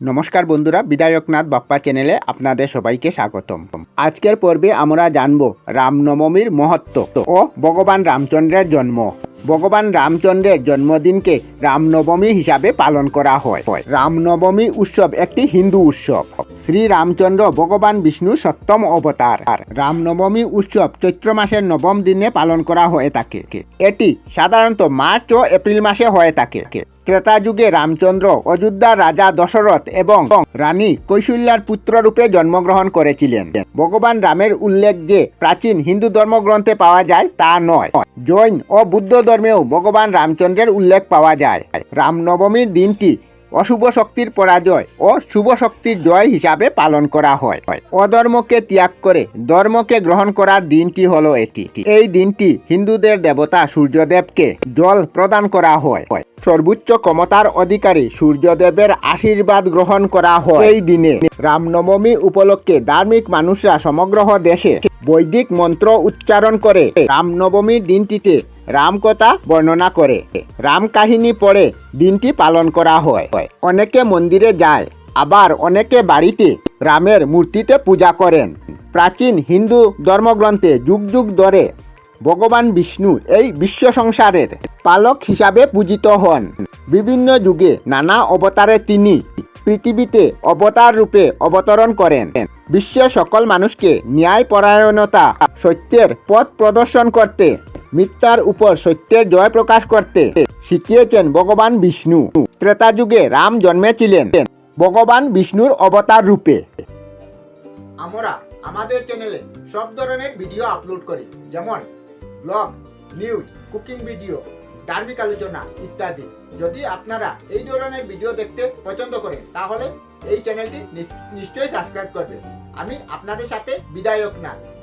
নমস্কার বন্ধুরা বিধায়কনাথ বাপ্পা চ্যানেলে আপনাদের সবাইকে স্বাগতম। আজকের পর্বে আমরা জানব রামনবমীর মহত্ব ও ভগবান রামচন্দ্রের জন্ম। ভগবান রামচন্দ্রের জন্মদিনকে রামনবমী হিসাবে পালন করা হয়। রামনবমী উৎসব একটি হিন্দু উৎসব। শ্রী রামচন্দ্র ভগবান বিষ্ণুর সপ্তম অবতার আর রামনবমী উৎসব চৈত্র মাসের নবম দিনে পালন করা হয়ে থাকে এটি সাধারণত মার্চ ও এপ্রিল মাসে হয়ে থাকে ত্রেতা যুগে রামচন্দ্র অযোধ্যার রাজা দশরথ এবং রানী কৌশল্যার পুত্ররূপে জন্মগ্রহণ করেছিলেন ভগবান রামের উল্লেখ যে প্রাচীন হিন্দু ধর্মগ্রন্থে পাওয়া যায় তা নয়। জৈন ও বুদ্ধ ধর্মেও ভগবান রামচন্দ্রের উল্লেখ পাওয়া যায়। রামনবমীর দিনটি অশুভ শক্তির পরাজয় ও শুভ শক্তির জয় হিসাবে পালন করা হয়। অধর্মকে ত্যাগ করে ধর্মকে গ্রহণ করার দিনটি হলো এটি। এই দিনটি হিন্দুদের দেবতা সূর্যদেবকে জল প্রদান করা হয়। সর্বোচ্চ ক্ষমতার অধিকারী সূর্যদেবের আশীর্বাদ গ্রহণ করা হয়। এই দিনে রামনবমী উপলক্ষে ধার্মিক মানুষরা সমগ্র দেশে বৈদিক মন্ত্র উচ্চারণ করে। রামনবমীর দিনটিতে রামকথা বর্ণনা করে। রাম কাহিনী পড়ে দিনটি পালন করা হয়। অনেকে মন্দিরে যায়, আবার অনেকে বাড়িতে রামের মূর্তিতে পূজা করেন। প্রাচীন হিন্দু ধর্মগ্রন্থে যুগ যুগ ধরে ভগবান বিষ্ণু এই বিশ্ব সংসারের পালক হিসাবে পূজিত হন। বিভিন্ন যুগে নানা অবতারে তিনি পৃথিবীতে অবতার রূপে অবতরণ করেন। বিশ্বের সকল মানুষকে ন্যায় পরায়ণতা সত্যের পথ প্রদর্শন করতে মিথ্যার উপর সত্যের জয় প্রকাশ করতে শিখিয়েছেন ভগবান বিষ্ণু। ত্রেতা যুগে রাম জন্মেছিলেন। ভগবান বিষ্ণুর অবতার রূপে। আমরা আমাদের চ্যানেলে সব ধরনের ভিডিও আপলোড করি। যেমন ব্লগ নিউজ কুকিং ভিডিও ধার্মিক আলোচনা ইত্যাদি। যদি আপনারা এই ধরনের ভিডিও দেখতে পছন্দ করেন, তাহলে এই চ্যানেলটি নিশ্চয়ই সাবস্ক্রাইব করবেন। আমি আপনাদের সাথে বিদায়ক না।